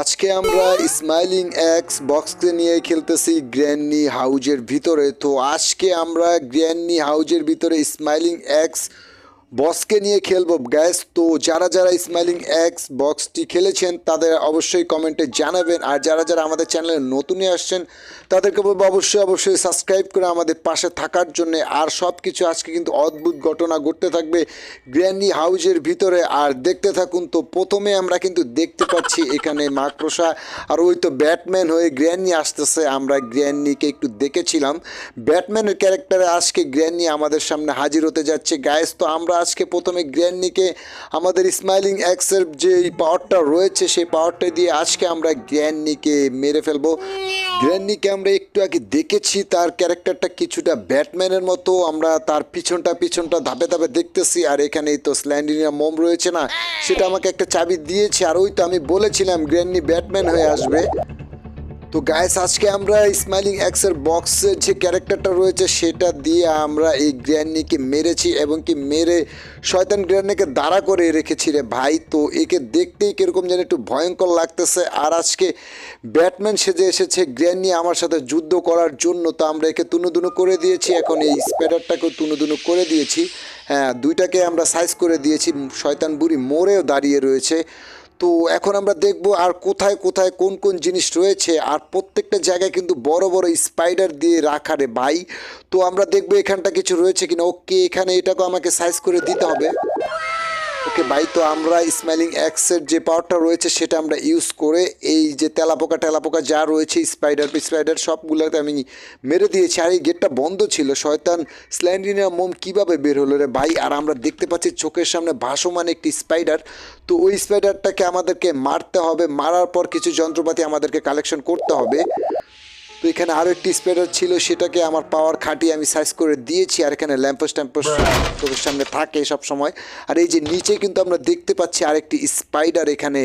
আজকে আমরা smiling x বক্সকে নিয়ে খেলতেছি গ্র্যান্ডনি হাউজের ভিতরে। তো আজকে আমরা গ্র্যান্ডনি হাউজের ভিতরে স্মাইলিং এক্স বক্সকে নিয়ে খেলব। গ্যাস তো যারা যারা স্মাইলিং এক্স বক্সটি খেলেছেন, তাদের অবশ্যই কমেন্টে জানাবেন। আর যারা যারা আমাদের চ্যানেলে নতুনই আসছেন, তাদেরকে বলব অবশ্যই অবশ্যই সাবস্ক্রাইব করে আমাদের পাশে থাকার জন্য। আর সব কিছু আজকে কিন্তু অদ্ভুত ঘটনা ঘটতে থাকবে গ্র্যান্ডি হাউজের ভিতরে। আর দেখতে থাকুন তো, প্রথমে আমরা কিন্তু দেখতে পাচ্ছি এখানে মাকড়সা। আর ওই তো ব্যাটম্যান হয়ে গ্র্যান্ডি আসতেছে। আমরা গ্র্যান্ডিকে একটু দেখেছিলাম। ব্যাটম্যানের ক্যারেক্টারে আজকে গ্র্যান্ডি আমাদের সামনে হাজির হতে যাচ্ছে। গায়েস তো আমরা আজকে প্রথমে গ্র্যান্ডিকে আমাদের স্মাইলিং এক্সের যে পাওয়ারটা রয়েছে, সেই পাওয়ারটা দিয়ে আজকে আমরা গ্র্যান্ডিকে মেরে ফেলব। গ্র্যান্ডিকে আমরা একটু আগে দেখেছি, তার ক্যারেক্টারটা কিছুটা ব্যাটম্যানের মতো। আমরা তার পিছনটা পিছনটা ধাপে ধাপে দেখতেছি, আর এখানেই তো স্ল্যান্ডিনিয়া মোম রয়েছে না। সেটা আমাকে একটা চাবি দিয়েছে, আর ওই তো আমি বলেছিলাম গ্র্যান্ডি ব্যাটম্যান হয়ে আসবে। তো গায়েস আজকে আমরা স্মাইলিং এক্সের বক্সের যে ক্যারেক্টারটা রয়েছে, সেটা দিয়ে আমরা এই গ্র্যান্ডিকে মেরেছি এবং কি মেরে শয়তান গ্র্যান্ডিকে দাঁড়া করে রেখেছি রে ভাই। তো একে দেখতেই কীরকম যেন একটু ভয়ঙ্কর লাগতেছে। আর আজকে ব্যাটম্যান সেজে এসেছে গ্র্যান্ডি আমার সাথে যুদ্ধ করার জন্য। তো আমরা একে তুনুদুনু করে দিয়েছি। এখন এই স্প্যাডারটাকেও তুনুদুনু করে দিয়েছি। হ্যাঁ দুইটাকে আমরা সাইজ করে দিয়েছি। শয়তান বুড়ি মোড়েও দাঁড়িয়ে রয়েছে। তো এখন আমরা দেখব আর কোথায় কোথায় কোন কোন জিনিস রয়েছে। আর প্রত্যেকটা জায়গায় কিন্তু বড় বড় স্পাইডার দিয়ে রাখা রে ভাই। তো আমরা দেখব এখানটা কিছু রয়েছে কিনা। ওকে এখানে এটাকে আমাকে সাইজ করে দিতে হবে। ওকে, ভাই, তো আমরা স্মাইলিং এক্সের যে পাওয়ারটা রয়েছে সেটা আমরা ইউজ করে এই যে তেলাপোকা, টেলাপোকা যা রয়েছে স্পাইডার স্পাইডার সবগুলোতে আমি মেরে দিয়েছি। আর এই গেটটা বন্ধ ছিল। শয়তান স্ল্যান্ডিনা মোম কীভাবে বের হলো রে ভাই? আর আমরা দেখতে পাচ্ছি চোখের সামনে ভাসমান একটি স্পাইডার তো ওই স্পাইডারটাকে আমাদেরকে মারতে হবে। মারার পর কিছু যন্ত্রপাতি আমাদেরকে কালেকশন করতে হবে। এখানে আরও একটি স্প্রেডার ছিল, সেটাকে আমার পাওয়ার খাটিয়ে আমি সাইজ করে দিয়েছি, আর এখানে ল্যাম্পোস ট্যাম্পোস চোখের সামনে থাকে সব সময় আর এই যে নিচে কিন্তু আমরা দেখতে পাচ্ছি আরেকটি স্পাইডার এখানে,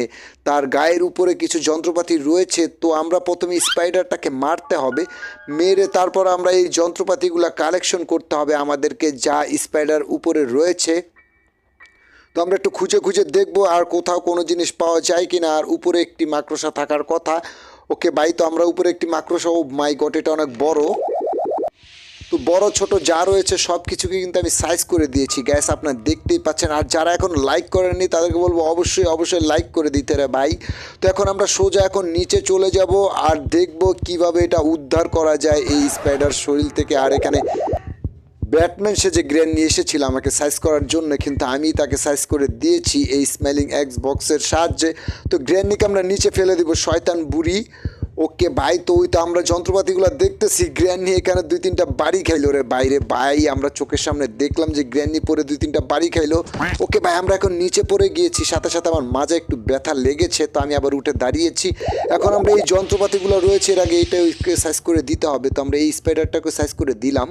তার গায়ের উপরে কিছু যন্ত্রপাতি রয়েছে, তো আমরা প্রথমে স্পাইডারটাকে মারতে হবে, মেরে তারপর আমরা এই যন্ত্রপাতিগুলো কালেকশন করতে হবে আমাদেরকে যা স্পাইডার উপরে রয়েছে। তো আমরা একটু খুঁজে খুঁজে দেখব আর কোথাও কোনো জিনিস পাওয়া যায় কিনা, আর উপরে একটি মাকড়সা থাকার কথা। ওকে বাই তো আমরা উপরে একটি মাকড়সা ও মাই গট এটা অনেক বড়। তো বড়, ছোট যা রয়েছে, সব কিছুকে কিন্তু আমি সাইজ করে দিয়েছি গ্যাস আপনার দেখতেই পাচ্ছেন। আর যারা এখন লাইক করেননি, তাদেরকে বলব অবশ্যই অবশ্যই লাইক করে দিতে রে ভাই। তো এখন আমরা সোজা এখন নিচে চলে যাব, আর দেখব কীভাবে এটা উদ্ধার করা যায় এই স্পাইডার শরীর থেকে। আর এখানে ব্যাটম্যান সে যে গ্রেন নিয়ে এসেছিল আমাকে সাইজ করার জন্য, কিন্তু আমি তাকে সাইজ করে দিয়েছি এই স্মেলিং এক্স বক্সের সাহায্যে। তো গ্রেননিকে আমরা নিচে ফেলে দিব, শয়তান বুড়ি। ওকে, ভাই, তো ওই তো আমরা যন্ত্রপাতিগুলো দেখতেছি। গ্র্যান্ডি এখানে দুই তিনটা বাড়ি খাইলো রে বাইরে। ভাই, আমরা চোখের সামনে দেখলাম যে গ্র্যান্ডি পরে দুই তিনটা বাড়ি খাইলো। ওকে, ভাই, আমরা এখন নিচে পড়ে গিয়েছি। সাথে সাথে আমার মাঝে একটু ব্যথা লেগেছে, তো আমি আবার উঠে দাঁড়িয়েছি। এখন আমরা এই যন্ত্রপাতিগুলো রয়েছে, এর আগে এইটা সাইজ করে দিতে হবে। তো আমরা এই স্পাইডারটাকে সাইজ করে দিলাম।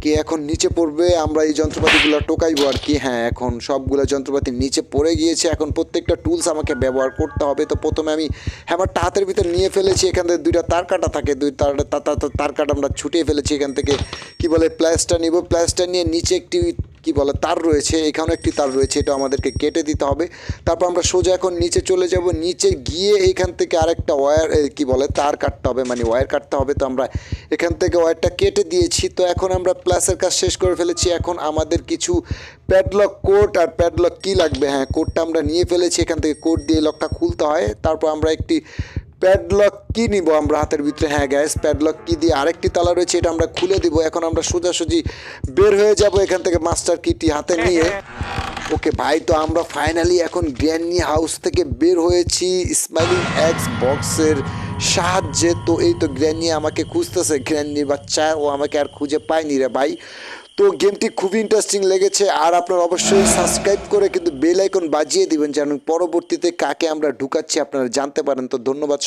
ওকে এখন নিচে পড়বে, আমরা এই যন্ত্রপাতিগুলো টোকাইবো আর কি। হ্যাঁ এখন সবগুলো যন্ত্রপাতি নিচে পড়ে গিয়েছে। এখন প্রত্যেকটা টুলস আমাকে ব্যবহার করতে হবে। তো প্রথমে আমি হ্যামারটা হাতের ভিতরে নিয়ে ফেলেছি। এখান থেকে দুইটা তার কাটা থাকে। দুই তার তার কাটা আমরা ছুটিয়ে ফেলেছি এখান থেকে। কি বলে প্লাসটা নিব। প্লাসটা নিয়ে নিচে একটি কি বলে, তার রয়েছে, এখানেও একটি তার রয়েছে, এটা আমাদেরকে কেটে দিতে হবে। তারপর আমরা সোজা এখন নিচে চলে যাব, নিচে গিয়ে এইখান থেকে আরেকটা ওয়্যার কি বলে, তার কাটতে হবে মানে ওয়্যার কাটতে হবে, তো আমরা এখান থেকে ওয়্যারটা কেটে দিয়েছি। তো এখন আমরা প্লাসের কাজ শেষ করে ফেলেছি, এখন আমাদের কিছু প্যাডলক কোড আর প্যাডলক কি লাগবে? হ্যাঁ কোডটা আমরা নিয়ে ফেলেছি, এখান থেকে কোড দিয়ে লকটা খুলতে হয়। তারপর আমরা একটি প্যাডলক কি নিব আমরা হাতের ভিতরে? হ্যাঁ গ্যাস প্যাডলক কি দিয়ে আরেকটি তালা রয়েছে এটা আমরা খুলে দিব। এখন আমরা সোজাসুজি বের হয়ে যাব এখান থেকে মাস্টার কিটি হাতে নিয়ে। ওকে ভাই তো আমরা ফাইনালি এখন গ্র্যান্ডি হাউস থেকে বের হয়েছি স্মাইলিং এক্স বক্সের সাহায্যে। তো এই তো গ্র্যান্ডি আমাকে খুঁজতেছে। গ্র্যান্ডির বাচ্চা ও আমাকে আর খুঁজে পায়নি রে ভাই। তো গেমটি খুবই ইন্টারেস্টিং লেগেছে। আর আপনারা অবশ্যই সাবস্ক্রাইব করে কিন্তু বেল আইকন বাজিয়ে দিবেন যেন পরবর্তীতে কাকে আমরা ঢুকাচ্ছি আপনারা জানতে পারেন। তো ধন্যবাদ